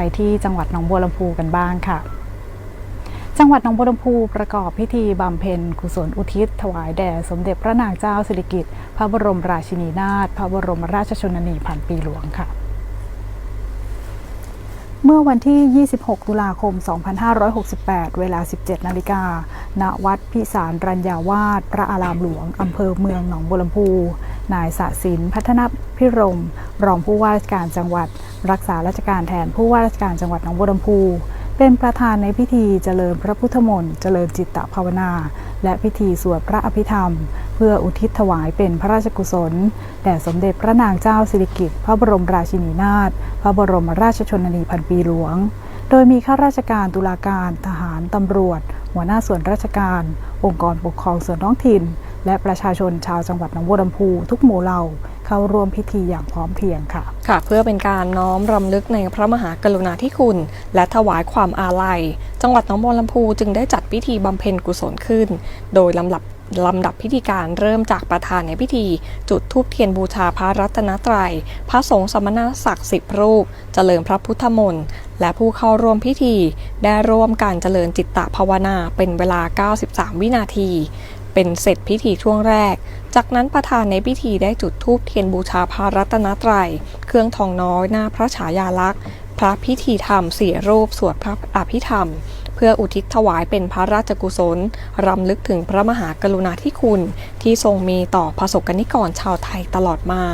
ไปที่จังหวัดหนองบัวลำพูกันบ้างค่ะ จังหวัดหนองบัวลำพูประกอบพิธีบำเพ็ญกุศลอุทิศ ถวายแด่สมเด็จพระนางเจ้าสิริกิติ์พระบรมราชินีนาถพระบรมราชชนนีพันปีหลวงค่ะ เมื่อวันที่ 26 ตุลาคม 2568 เวลา 17 นาฬิกา ณ วัดพิสารรัญญาวาส พระอารามหลวง อำเภอเมืองหนองบัวลำพู นายสะสินพัฒนพิรม รองผู้ว่าราชการจังหวัด รักษาราชการแทนผู้ว่าราชการจังหวัดหนองบัวลำพูเป็นประธานในพิธีเจริญพระพุทธมนต์เจริญจิตตภาวนา และพิธีสวดพระอภิธรรม เพื่ออุทิศถวายเป็นพระราชกุศล แด่สมเด็จพระนางเจ้าสิริกิติ์พระบรมราชินีนาถพระบรมราชชนนีพันปีหลวง โดยมีข้าราชการตุลาการทหารตำรวจ หัวหน้าส่วนราชการ องค์กรปกครองส่วนท้องถิ่น และประชาชนชาวจังหวัดหนองบัวลำพูทุกหมู่เหล่า เข้าร่วมพิธีอย่างพร้อมเพรียงค่ะ ค่ะ เพื่อเป็นการน้อมรำลึกในพระมหากรุณาธิคุณ และถวายความอาลัย จังหวัดหนองบัวลำพูจึงได้จัดพิธีบำเพ็ญกุศลขึ้น โดยลำดับลำดับพิธีการเริ่มจากประธานในพิธี จุดธูปเทียนบูชาพระรัตนตรัย พระสงฆ์สมณศักดิ์สิบรูป เจริญพระพุทธมนต์ และผู้เข้าร่วมพิธี ได้ร่วมการเจริญจิตตภาวนาเป็นเวลา 93 วินาที เป็นเสร็จพิธีช่วงแรก จากนั้นประธานในพิธีได้จุดธูปเทียนบูชาพระรัตนตรัย เครื่องทองน้อยหน้าพระฉายาลักษณ์ พระพิธีธรรมสี่รูปสวดพระอภิธรรม เพื่ออุทิศถวายเป็นพระราชกุศล รำลึกถึงพระมหากรุณาธิคุณ ที่ทรงมีต่อประสบกนิกรชาวไทยตลอดมา